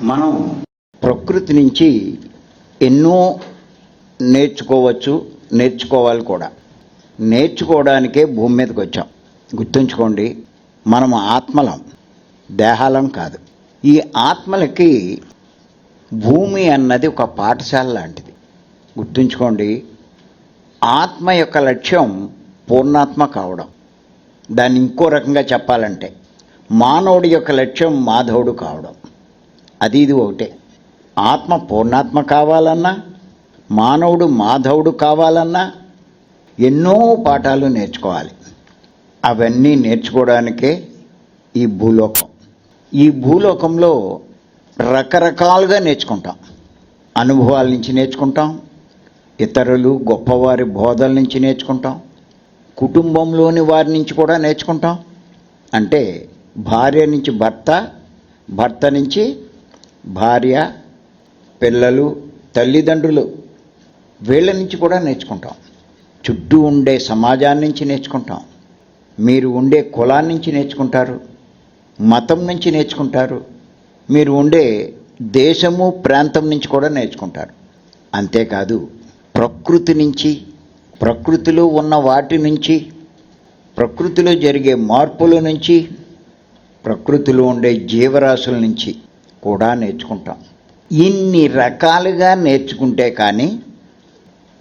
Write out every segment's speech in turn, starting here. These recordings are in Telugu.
మనం ప్రకృతి నుంచి ఎన్నో నేర్చుకోవచ్చు నేర్చుకోవాలి కూడా. నేర్చుకోవడానికే భూమి మీదకి వచ్చాం. గుర్తుంచుకోండి మనం ఆత్మలం దేహాలం కాదు. ఈ ఆత్మలకి భూమి అన్నది ఒక పాఠశాల లాంటిది. గుర్తుంచుకోండి ఆత్మ యొక్క లక్ష్యం పూర్ణాత్మ కావడం. దాన్ని ఇంకో రకంగా చెప్పాలంటే మానవుడి యొక్క లక్ష్యం మాధవుడు కావడం. అది ఇది ఒకటే. ఆత్మ పూర్ణాత్మ కావాలన్నా మానవుడు మాధవుడు కావాలన్నా ఎన్నో పాఠాలు నేర్చుకోవాలి. అవన్నీ నేర్చుకోవడానికే ఈ భూలోకం. ఈ భూలోకంలో రకరకాలుగా నేర్చుకుంటాం. అనుభవాల నుంచి నేర్చుకుంటాం. ఇతరులు గొప్పవారి బోధల నుంచి నేర్చుకుంటాం. కుటుంబంలోని వారి నుంచి కూడా నేర్చుకుంటాం. అంటే భార్య నుంచి భర్త భర్త నుంచి భార్య పిల్లలు తల్లిదండ్రులు వీళ్ళ నుంచి కూడా నేర్చుకుంటాం. చుట్టూ ఉండే సమాజాన్ని నుంచి నేర్చుకుంటాం. మీరు ఉండే కులాన్ని నుంచి నేర్చుకుంటారు. మతం నుంచి నేర్చుకుంటారు. మీరు ఉండే దేశము ప్రాంతం నుంచి కూడా నేర్చుకుంటారు. అంతేకాదు ప్రకృతి నుంచి ప్రకృతిలో ఉన్న వాటి నుంచి ప్రకృతిలో జరిగే మార్పుల నుంచి ప్రకృతిలో ఉండే జీవరాశుల నుంచి కూడా నేర్చుకుంటాం. ఇన్ని రకాలుగా నేర్చుకుంటే కానీ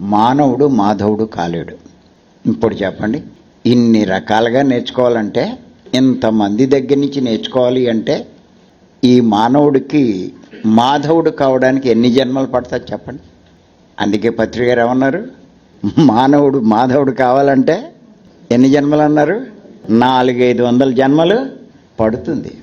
మానవుడు మాధవుడు కాలేడు. ఇప్పుడు చెప్పండి ఇన్ని రకాలుగా నేర్చుకోవాలంటే ఇంతమంది దగ్గర నుంచి నేర్చుకోవాలి అంటే ఈ మానవుడికి మాధవుడు కావడానికి ఎన్ని జన్మలు పడతాయి చెప్పండి. అందుకే పత్రిక గారు ఏమన్నారు? మానవుడు మాధవుడు కావాలంటే ఎన్ని జన్మలు అన్నారు? నాలుగైదు వందల జన్మలు పడుతుంది.